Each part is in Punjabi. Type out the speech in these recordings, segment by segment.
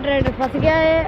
ਟਰੈਕਟਰ ਫਸ ਗਿਆ ਹੈ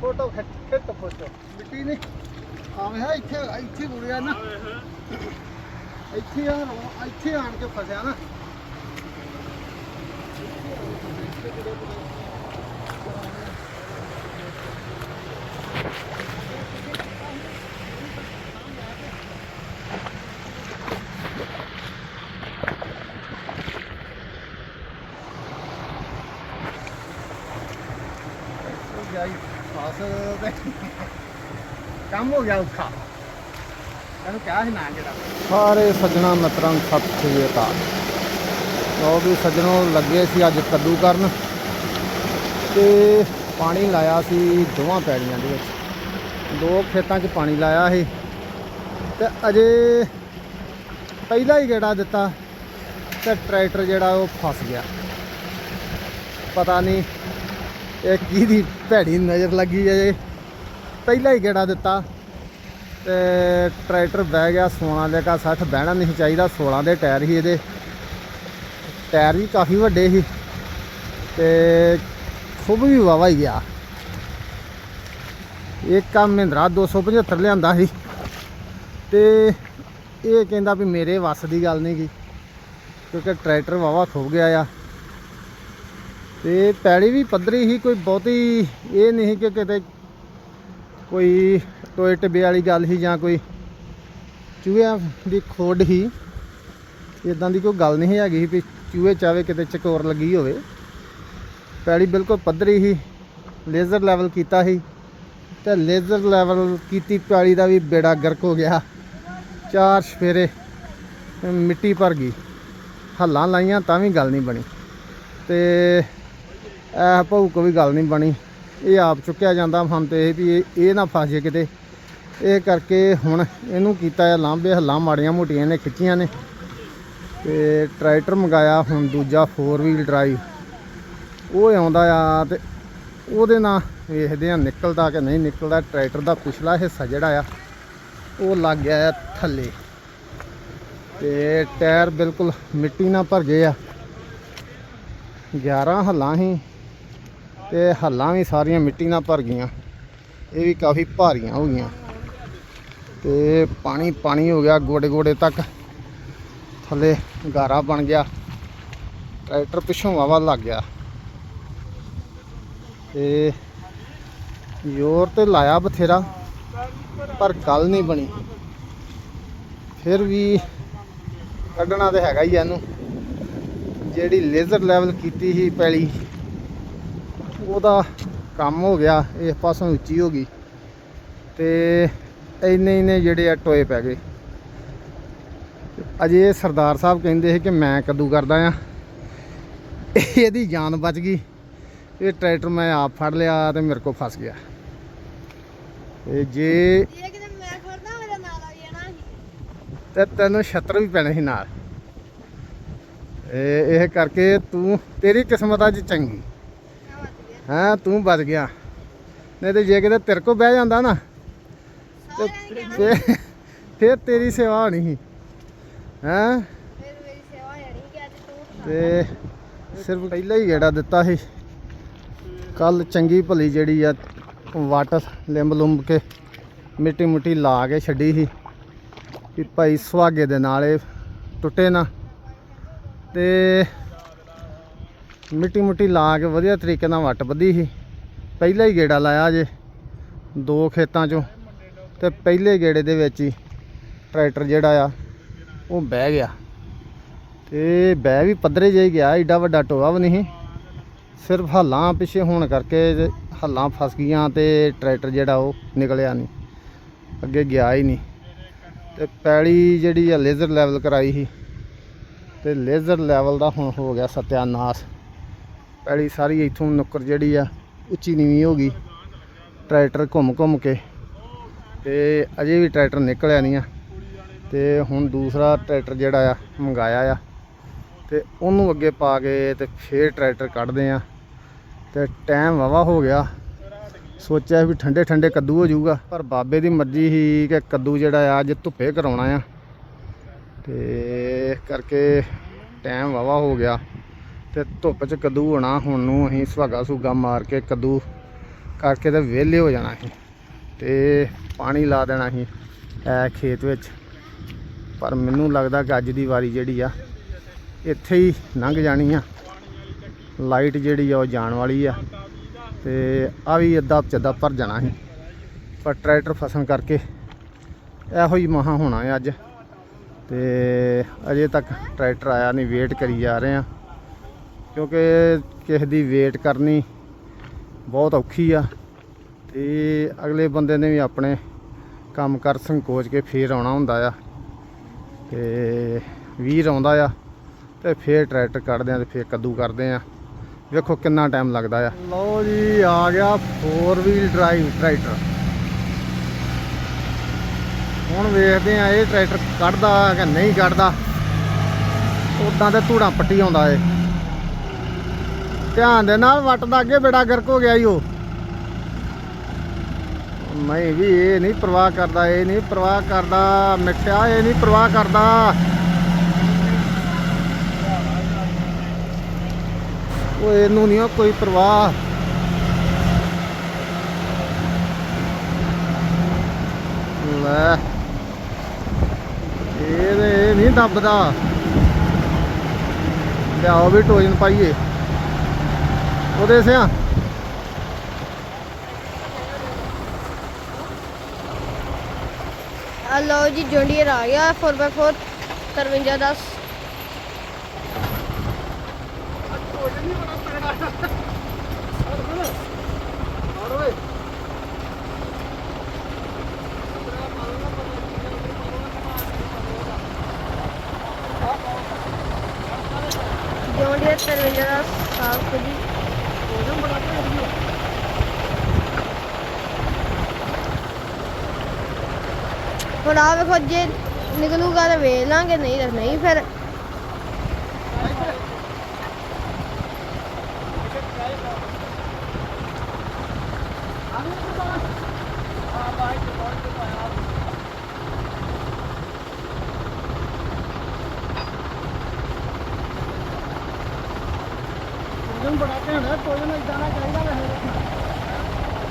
ਫੋਟੋ ਖਿੱਚ ਖਿੱਚ ਫੋਟੋ ਮਿੱਟੀ ਨੇ ਆਵੇਂ ਹੈ ਇੱਥੇ ਇੱਥੇ ਮੁੜਿਆ ਨਾ। ਇੱਥੇ ਆ ਇੱਥੇ ਆਣ ਕੇ ਫਸਿਆ ਨਾ। ਉਹ ਜਾਈ ਫਸ ਕੰਮ ਹੋ ਗਿਆ ਔਖਾ। ਇਹਨੂੰ ਕਿਹਾ ਸੀ ਨਾ ਜਿਹੜਾ ਸਾਰੇ ਸੱਜਣਾ ਮਿੱਤਰਾਂ ਨੂੰ ਸਤਿ ਸ੍ਰੀ ਅਕਾਲ। ਲੋ ਵੀ ਸੱਜਣੋ ਲੱਗੇ ਸੀ ਅੱਜ ਕੱਦੂ ਕਰਨ ਤੇ ਪਾਣੀ ਲਾਇਆ ਸੀ ਦੋਵਾਂ ਪੈੜੀਆਂ ਦੇ ਵਿੱਚ। ਦੋ ਖੇਤਾਂ 'ਚ ਪਾਣੀ ਲਾਇਆ ਸੀ ਤੇ ਅਜੇ ਪਹਿਲਾ ਹੀ ਗੇੜਾ ਦਿੱਤਾ ਤੇ ਟਰੈਕਟਰ ਜਿਹੜਾ ਉਹ ਫਸ ਗਿਆ। ਪਤਾ ਨਹੀਂ ਇਹ ਕਿਹਦੀ ਭੈੜੀ ਨਜ਼ਰ ਲੱਗੀ ਅਜੇ ਪਹਿਲਾਂ ਹੀ ਗੇੜਾ ਦਿੱਤਾ ਤੇ ਟਰੈਕਟਰ ਬਹਿ ਗਿਆ 16 ਦੇ ਕਾ 60 ਬਹਿਣਾ ਨਹੀਂ ਚਾਹੀਦਾ 16 ਦੇ ਟਾਇਰ ਹੀ ਇਹਦੇ। ਟਾਇਰ ਵੀ ਕਾਫੀ ਵੱਡੇ ਸੀ ਤੇ ਖੁੱਬ ਵੀ ਵਾਵਾ ਹੀ ਗਿਆ। ਇੱਕ ਕੰਮ ਮਹਿੰਦਰਾ 275 ਲਿਆਂਦਾ ਸੀ। ਤੇ ਇਹ ਕਹਿੰਦਾ ਵੀ ਮੇਰੇ ਵੱਸ ਦੀ ਗੱਲ ਨਹੀਂ ਗੀ, ਕਿਉਂਕਿ ਟਰੈਕਟਰ ਵਾਵਾ ਖੁੱਬ ਗਿਆ ਆ। ਤੇ ਪੈੜੀ ਵੀ ਪੱਧਰੀ ਸੀ, ਕੋਈ ਬਹੁਤੀ ਇਹ ਨਹੀਂ ਕਿ ਕਿਤੇ ਕੋਈ ਟੋਏ ਟਿੱਬੇ ਵਾਲੀ ਗੱਲ ਸੀ ਜਾਂ ਕੋਈ ਚੂਹਿਆਂ ਦੀ ਖੋਡ ਹੀ ਇਦਾਂ ਦੀ ਕੋਈ ਗੱਲ ਨਹੀਂ ਹੈਗੀ ਵੀ ਚੂਹੇ ਚਾਵੇ ਕਿਤੇ ਚਕੋਰ ਲੱਗੀ ਹੋਵੇ। ਪੈੜੀ ਬਿਲਕੁਲ ਪੱਧਰੀ ਹੀ ਲੇਜ਼ਰ ਲੈਵਲ ਕੀਤਾ ਸੀ। ਤੇ ਲੇਜ਼ਰ ਲੈਵਲ ਕੀਤੀ ਪੈੜੀ ਦਾ ਵੀ ਬੇੜਾ ਗਰਕ ਹੋ ਗਿਆ। ਚਾਰ ਸਫੇਰੇ ਮਿੱਟੀ ਭਰ ਗਈ। ਹੱਲਾਂ ਲਾਈਆਂ ਤਾਂ ਵੀ ਗੱਲ ਨਹੀਂ ਬਣੀ। ਤੇ ਇਹ ਭਾਊ ਕੋਈ ਗੱਲ ਨਹੀਂ ਬਣੀ। ਇਹ ਆਪ ਚੁੱਕਿਆ ਜਾਂਦਾ ਹਮ ਤੇ ਇਹ ਵੀ ਇਹ- ਇਹ ਨਾ ਫਸ ਜੇ ਕਿਤੇ। ਇਹ ਕਰਕੇ ਹੁਣ ਇਹਨੂੰ ਕੀਤਾ ਆ ਲਾਂਬੇ ਹੱਲਾਂ ਮਾੜੀਆਂ ਮੋਟੀਆਂ ਨੇ, ਖਿੱਚੀਆਂ ਨੇ। ਤੇ ਟਰੈਕਟਰ ਮੰਗਾਇਆ, ਹੁਣ ਦੂਜਾ 4 ਵੀਲ ਡਰਾਈਵ ਉਹ ਆਉਂਦਾ ਆ ਤੇ ਉਹਦੇ ਨਾਲ ਵੇਖਦੇ ਆ ਨਿਕਲਦਾ ਕਿ ਨਹੀਂ ਨਿਕਲਦਾ। ਟਰੈਕਟਰ ਦਾ ਪਿਛਲਾ ਹਿੱਸਾ ਜਿਹੜਾ ਆ, ਉਹ ਲੱਗ ਗਿਆ ਆ ਥੱਲੇ। ਤੇ ਟਾਇਰ ਬਿਲਕੁਲ ਮਿੱਟੀ ਨਾਲ ਭਰ ਗਏ ਆ। 11 ਹੱਲਾਂ ਹੀ ਤੇ ਹੱਲਾਂ ਵੀ ਸਾਰੀਆਂ ਮਿੱਟੀ ਨਾਲ ਭਰ ਗਈਆਂ। ਇਹ ਵੀ ਕਾਫੀ ਭਾਰੀਆਂ ਹੋ ਗਈਆਂ। ਤੇ ਪਾਣੀ ਪਾਣੀ ਹੋ ਗਿਆ ਗੋਡੇ ਗੋਡੇ ਤੱਕ। ਥੱਲੇ ਗਾਰਾ ਬਣ ਗਿਆ। ਟਰੈਕਟਰ ਪਿੱਛੋਂ ਵਾਵਾ ਲੱਗ ਗਿਆ। ਤੇ ਜ਼ੋਰ ਤੇ ਲਾਇਆ ਬਥੇਰਾ, ਪਰ ਗੱਲ ਨਹੀਂ ਬਣੀ। ਫਿਰ ਵੀ ਕੱਢਣਾ ਤੇ ਹੈਗਾ ਹੀ ਆ ਇਹਨੂੰ। ਜਿਹੜੀ ਲੇਜ਼ਰ ਲੈਵਲ ਕੀਤੀ ਸੀ ਪੈਲੀ ਉਹਦਾ ਕੰਮ ਹੋ ਗਿਆ ਇਸ ਪਾਸੋਂ ਉੱਚੀ ਹੋ ਗਈ ਤੇ ਇੰਨੇ ਇੰਨੇ ਜਿਹੜੇ ਆ ਟੋਏ ਪੈ ਗਏ। ਅਜੇ ਸਰਦਾਰ ਸਾਹਿਬ ਕਹਿੰਦੇ ਸੀ ਕਿ ਮੈਂ ਕਦੋਂ ਕਰਦਾ ਆ। ਇਹਦੀ ਜਾਨ ਬਚ ਗਈ ਇਹ ਟਰੈਕਟਰ ਮੈਂ ਆਪ ਫੜ ਲਿਆ ਤੇ ਮੇਰੇ ਕੋਲ ਫਸ ਗਿਆ। ਤੇ ਜੇ ਤੇ ਤੈਨੂੰ ਛੱਤਰ ਵੀ ਪੈਣੇ ਸੀ ਨਾਲ। ਇਹ ਇਹ ਕਰਕੇ ਤੂੰ ਤੇਰੀ ਕਿਸਮਤ ਅੱਜ ਚੰਗੀ। ਹਾਂ ਤੂੰ ਬਚ ਗਿਆ। ਨਹੀਂ ਤੇ ਜੇ ਕਿਤੇ ਤੇਰੇ ਕੋ ਬਹਿ ਜਾਂਦਾ ਨਾ ਤੇ ਫੇ- ਫੇਰ ਤੇਰੀ ਸੇਵਾ ਹੋਣੀ ਸੀ। ਹੈਂ? ਫਿਰ ਮੇਰੀ ਸੇਵਾ ਜਾਣੀ ਕਿ ਅੱਜ ਤੂੰ ਤੇ ਸਿਰਫ ਪਹਿਲਾਂ ਹੀ ਗੇੜਾ ਦਿੱਤਾ ਸੀ। ਕੱਲ ਚੰਗੀ ਭਲੀ ਜਿਹੜੀ ਆ ਵੱਟ ਲਿੰਬ ਲੁੰਬ ਕੇ ਮਿੱਟੀ ਮੁੱਟੀ ਲਾ ਕੇ ਛੱਡੀ ਸੀ ਵੀ ਭਾਈ ਸੁਹਾਗੇ ਦੇ ਨਾਲ ਇਹ ਟੁੱਟੇ ਨਾ। ਤੇ ਮਿੱਟੀ ਮੁੱਟੀ ਲਾ ਕੇ ਵਧੀਆ ਤਰੀਕੇ ਨਾਲ ਵੱਟ ਬੱਧੀ ਸੀ। ਪਹਿਲਾ ਹੀ ਗੇੜਾ ਲਾਇਆ ਜੇ, ਦੋ ਖੇਤਾਂ ਚੋਂ। ਤੇ ਪਹਿਲੇ ਗੇੜੇ ਦੇ ਵਿੱਚ ਹੀ ਟਰੈਕਟਰ ਜਿਹੜਾ ਆ, ਉਹ ਬਹਿ ਗਿਆ। ਤੇ ਬਹਿ ਵੀ ਪੱਧਰੇ ਜਿਹਾ ਹੀ ਗਿਆ, ਏਡਾ ਵੱਡਾ ਟੋਆ ਵੀ ਨਹੀਂ ਸਿਰਫ ਹੱਲਾਂ ਪਿੱਛੇ ਹੋਣ ਕਰਕੇ ਤੇ ਹੱਲਾਂ ਫਸ ਗਈਆਂ ਤੇ ਟਰੈਕਟਰ ਜਿਹੜਾ ਉਹ ਨਿਕਲਿਆ ਨਹੀਂ, ਅੱਗੇ ਗਿਆ ਹੀ ਨਹੀਂ। ਤੇ ਪੈਲੀ ਜਿਹੜੀ ਆ ਲੇਜ਼ਰ ਲੈਵਲ ਕਰਾਈ ਸੀ। ਤੇ ਲੇਜ਼ਰ ਲੈਵਲ ਦਾ ਹੁਣ ਹੋ ਗਿਆ ਸਤਿਆਨਾਸ਼। ਪੈਲੀ ਸਾਰੀ ਇੱਥੋਂ ਨੁੱਕਰ ਜਿਹੜੀ ਆ, ਉੱਚੀ ਨੀਵੀਂ ਹੋ ਗਈ। ਟਰੈਕਟਰ ਘੁੰਮ ਘੁੰਮ ਕੇ ਤੇ ਅਜੇ ਵੀ ਟਰੈਕਟਰ ਨਿਕਲਿਆ ਨਹੀਂ ਆ। ਤੇ ਹੁਣ ਦੂਸਰਾ ਟਰੈਕਟਰ ਜਿਹੜਾ ਆ, ਮੰਗਾਇਆ ਆ। ਤੇ ਉਹਨੂੰ ਅੱਗੇ ਪਾ ਕੇ ਤੇ ਫੇਰ ਟਰੈਕਟਰ ਕੱਢਦੇ ਆ। ਤੇ ਟਾਈਮ ਵਾਵਾ ਹੋ ਗਿਆ। ਸੋਚਿਆ ਵੀ ਠੰਡੇ ਠੰਡੇ ਕੱਦੂ ਹੋ ਜਾਊਗਾ, ਪਰ ਬਾਬੇ ਦੀ ਮਰਜ਼ੀ ਸੀ ਕਿ ਕੱਦੂ ਜਿਹੜਾ ਆ, ਅੱਜ ਧੁੱਪੇ ਕਰਾਉਣਾ ਆ। ਤੇ ਇਸ ਕਰਕੇ ਟਾਈਮ ਵਾਵਾ ਹੋ ਗਿਆ। ਤੇ ਧੁੱਪ 'ਚ ਕੱਦੂ ਹੋਣਾ, ਹੁਣ ਨੂੰ ਅਸੀਂ ਸੁਹਾਗਾ ਸੁਗਾ ਮਾਰ ਕੇ ਕੱਦੂ ਕਰਕੇ ਤੇ ਵਿਹਲੇ ਹੋ ਜਾਣਾ ਸੀ ਤੇ ਪਾਣੀ ਲਾ ਦੇਣਾ ਸੀ ਐ ਖੇਤ ਵਿੱਚ। ਪਰ ਮੈਨੂੰ ਲੱਗਦਾ ਕਿ ਅੱਜ ਦੀ ਵਾਰੀ ਜਿਹੜੀ ਆ, ਇੱਥੇ ਹੀ ਲੰਘ ਜਾਣੀ ਆ। ਲਾਈਟ ਜਿਹੜੀ ਆ ਉਹ ਜਾਣ ਵਾਲੀ ਆ ਤੇ ਆ ਵੀ ਅੱਧਾ ਚੱਦਾ ਭਰ ਜਾਣਾ ਸੀ ਪਰ ਟਰੈਕਟਰ ਫਸਣ ਕਰਕੇ ਇਹੋ ਹੀ ਮਹਾ ਹੋਣਾ ਹੈ ਅੱਜ। ਤੇ ਅਜੇ ਤੱਕ ਟਰੈਕਟਰ ਆਇਆ ਨਹੀਂ ਵੇਟ ਕਰੀ ਜਾ ਰਹੇ ਆ। ਕਿਉਂਕਿ ਕਿਸੇ ਦੀ ਵੇਟ ਕਰਨੀ ਬਹੁਤ ਔਖੀ ਆ ਤੇ ਅਗਲੇ ਬੰਦੇ ਨੇ ਵੀ ਆਪਣੇ ਕੰਮ ਕਰ ਸੰਕੋਚ ਕੇ ਫੇਰ ਆਉਣਾ ਹੁੰਦਾ ਆ। ਤੇ ਵੀਰ ਆਉਂਦਾ ਆ ਤੇ ਫੇਰ ਟਰੈਕਟਰ ਕੱਢਦੇ ਆ ਤੇ ਫੇਰ ਕੱਦੂ ਕਰਦੇ ਆ। ਵੇਖੋ ਕਿੰਨਾ ਟਾਈਮ ਲੱਗਦਾ ਆ। ਲਓ ਜੀ, ਆ ਗਿਆ 4 ਵੀਲ ਡਰਾਈਵ ਟਰੈਕਟਰ। ਹੁਣ ਵੇਖਦੇ ਆ ਇਹ ਟਰੈਕਟਰ ਕੱਢਦਾ ਕਿ ਨਹੀਂ ਕੱਢਦਾ। ਉਦਾਂ ਤੇ ਧੂੜਾਂ ਪੱਟੀ ਆਉਂਦਾ ਏ। ਧਿਆਨ ਦੇ ਨਾਲ ਵੱਟ ਦਾ ਅੱਗੇ ਬੇੜਾ ਗਰਕ ਹੋ ਗਿਆ ਈ ਉਹ। ਨਹੀਂ ਵੀ ਇਹ ਨਹੀਂ ਪਰਵਾਹ ਕਰਦਾ, ਇਹ ਨਹੀਂ ਪਰਵਾਹ ਕਰਦਾ ਮਿੱਠਿਆ ਇਹ ਨਹੀਂ ਪਰਵਾਹ ਕਰਦਾ। ਉਹ ਇਹਨੂੰ ਨਹੀਂ ਉਹ ਕੋਈ ਪਰਵਾਹ। ਲੈ। ਇਹ ਇਹ ਨਹੀਂ ਦੱਬਦਾ। ਲਿਆਓ ਵੀ ਟੋਜਨ ਪਾਈਏ। ਉਹਦੇ ਸਿਆ। ਆ ਲਓ ਜੀ ਜੌਂਡੀਅਰ ਆ ਗਿਆ 4x4 5310 ਜੌਂਡੀਅਰ 5310 ਸਾਲ ਕੁ ਹੁਣ ਆ ਵੇਖੋ, ਜੇ ਨਿਕਲੂਗਾ ਤਾਂ ਵੇਚ ਲਾਂਗੇ, ਨਹੀਂ ਤਾਂ ਨਹੀਂ ਫਿਰ। ਬੜਾ ਘੈਂਟ ਹੈ ਕੋਈ ਨਾ ਇਦਾਂ ਦਾ ਚਾਹੀਦਾ ਵੈਸੇ।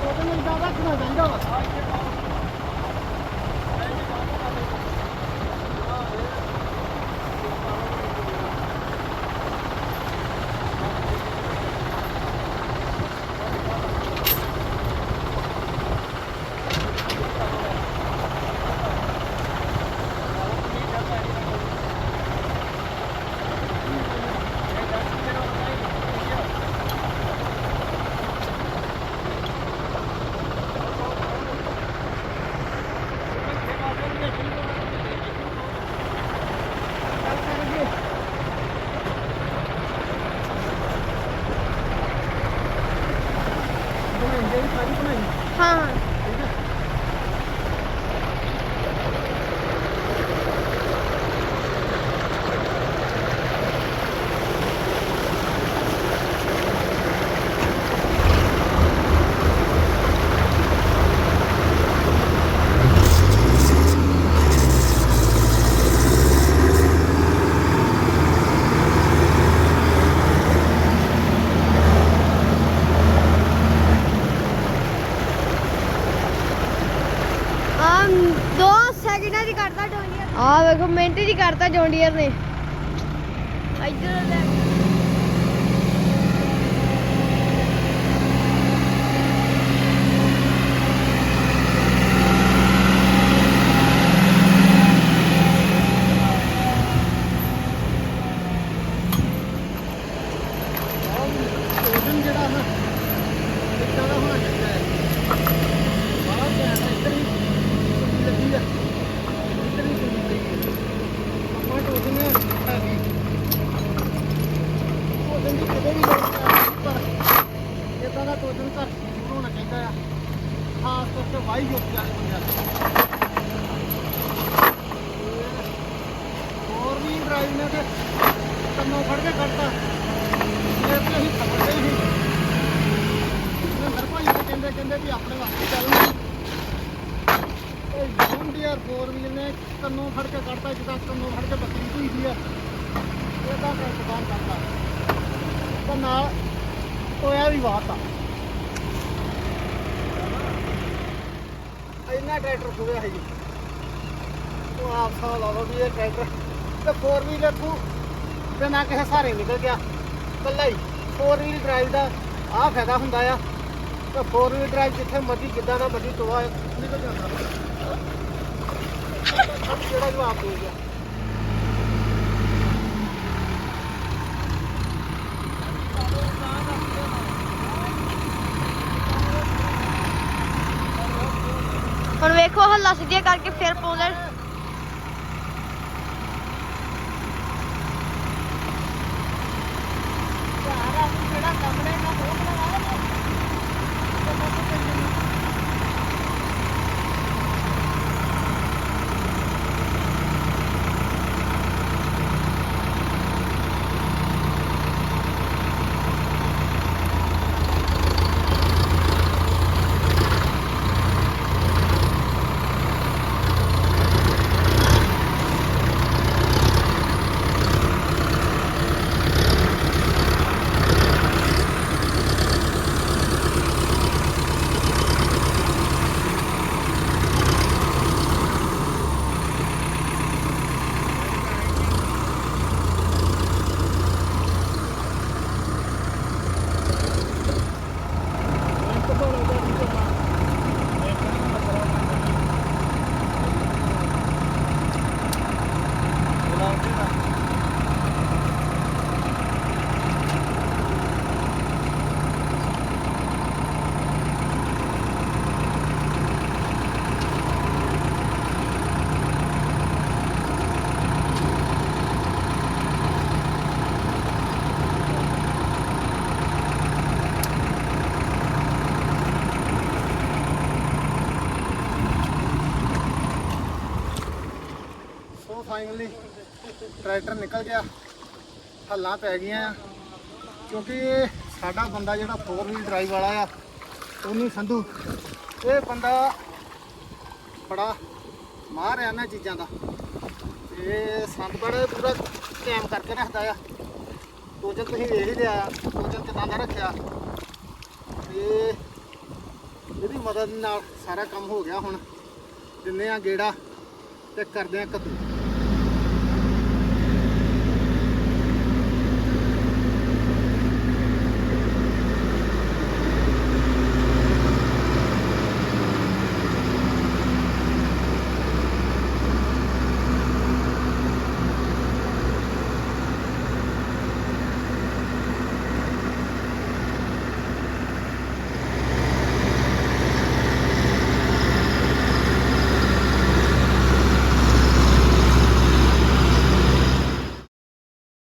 ਕੋਈ ਨਾ ਇਦਾਂ ਦਾ ਰੱਖਣਾ ਚਾਹੀਦਾ ਵਾ ਬਣਾਈ ਜਾਈ ਸਾਰੀ ਬਣਾਈ ਹਾਂ ਹਾਂ ਠੀਕ ਹੈ ਆ ਦੋ ਸੈਕਿੰਡਾਂ ਦੀ ਕਰਤਾ ਜੌਂਡੀਅਰ ਆ ਵੇਖੋ ਮਿੰਟ ਦੀ ਕਰਤਾ ਜੌਂਡੀਅਰ ਨੇ ਇੱਧਰ ਲੈ ਟੋਜਨ ਜਿਹੜਾ ਨਾ ਇੱਦਾਂ ਦਾ ਹੋਣਾ ਚਾਹੀਦਾ ਹੈ ਬਾਹਰ ਧਿਆਨ ਨਾਲ ਇੱਧਰ ਹੀ ਟੁੱਟੀ ਲੱਗੀ ਆ ਇੱਧਰ ਹੀ ਟੁੱਟੀ ਪਈ ਹੈ ਆਪਾਂ ਟੋਜਨ ਹੈਗੀ ਟੋਜਨ ਦੀ ਕਿਤੇ ਵੀ ਲੋੜ ਨਹੀਂ ਆ, ਪਰ ਇੱਦਾਂ ਦਾ ਟੋਜਨ ਘਰ ਜ਼ਰੂਰ ਹੋਣਾ ਚਾਹੀਦਾ ਆ ਖਾਸ ਤੌਰ ਤੇ ਵਾਈ ਜੋਗੀ ਵਾਲੇ ਬੰਦਿਆਂ ਨੂੰ ਹੋਰ ਨੇ ਤੇ ਕੰਨੋਂ ਫੜ ਕੇ ਕੱਢਤਾ। ਇਹ ਤੇ ਅਸੀਂ ਖਬਰ ਨਹੀਂ ਸੀ। ਭਾਈ ਤੇ ਕਹਿੰਦੇ ਕਹਿੰਦੇ ਵੀ ਆਪਣੇ ਵਾਸਤੇ ਚੱਲਣਾ ਇਹ ਜੌਂਡੀਅਰ 4 ਵੀਲ ਨੇ ਕੰਨੋਂ ਫੜ ਕੇ ਕੱਢਤਾ ਜਿੱਦਾਂ ਕੰਨੋਂ ਫੜ ਕੇ ਬੱਕਰੀ ਧੂਈ ਦੀ ਆ। ਇਹਦਾ ਟਰੈਕਟਰ ਬਾਹਰ ਕੱਢਤਾ ਨਾਲ ਟੋਇਆ ਵੀ ਵਾਹਤਾ ਇੰਨਾ ਟਰੈਕਟਰ ਖੁੱਲਿਆ ਹੈ ਜੀ ਉਹ ਆਪ ਸਾਹ ਲਾ ਲਓ ਵੀ ਇਹ ਟਰੈਕਟਰ ਤੇ 4 ਵੀਲ ਇੱਥੋਂ ਤੇ ਨਾ ਕਿਸੇ ਸਾਰੇ ਨਿਕਲ ਗਿਆ। ਕੱਲਾ ਹੀ। 4 ਵੀਲ ਡਰਾਈਵ ਦਾ ਆਹ ਫਾਇਦਾ ਹੁੰਦਾ ਆ। ਤੇ 4 ਵੀਲ ਡਰਾਈਵ ਜਿੱਥੇ ਮਰਜ਼ੀ, ਜਿੱਦਾਂ ਦਾ ਮਰਜ਼ੀ ਟੋਆ ਨਿਕਲ ਜਾਂਦਾ। ਜਿਹੜਾ ਜਵਾਬ ਦੇ ਗਿਆ। ਹੁਣ ਵੇਖੋ ਹੱਲਾ ਸਿੱਧੀਆਂ ਕਰਕੇ ਫਿਰ ਪਾਉਂਦੇ ਫਾਈਨਲੀ ਟਰੈਕਟਰ ਨਿਕਲ ਗਿਆ। ਹੱਲਾਂ ਪੈ ਗਈਆਂ ਆ। ਕਿਉਂਕਿ ਸਾਡਾ ਬੰਦਾ ਜਿਹੜਾ 4 ਵੀਲ ਡਰਾਈਵ ਵਾਲਾ ਆ, ਉਹਨੂੰ ਸੰਧੂ, ਇਹ ਬੰਦਾ ਬੜਾ ਮਾਹਰ ਆ ਇਹਨਾਂ ਚੀਜ਼ਾਂ ਦਾ। ਇਹ ਸੰਦ ਪੂਰਾ ਟਾਈਮ ਕਰਕੇ ਰੱਖਦਾ ਆ। ਟੋਜਨ ਤੁਸੀਂ ਵੇਖ ਹੀ ਲਿਆ ਆ ਟੋਜਨ ਕਿਦਾਂ ਦਾ ਰੱਖਿਆ। ਤੇ ਇਹਦੀ ਮਦਦ ਨਾਲ ਸਾਰਾ ਕੰਮ ਹੋ ਗਿਆ ਹੁਣ। ਦਿੰਨੇ ਆ ਗੇੜਾ ਤੇ ਕਰਦੇ ਆ ਕੱਦੂ।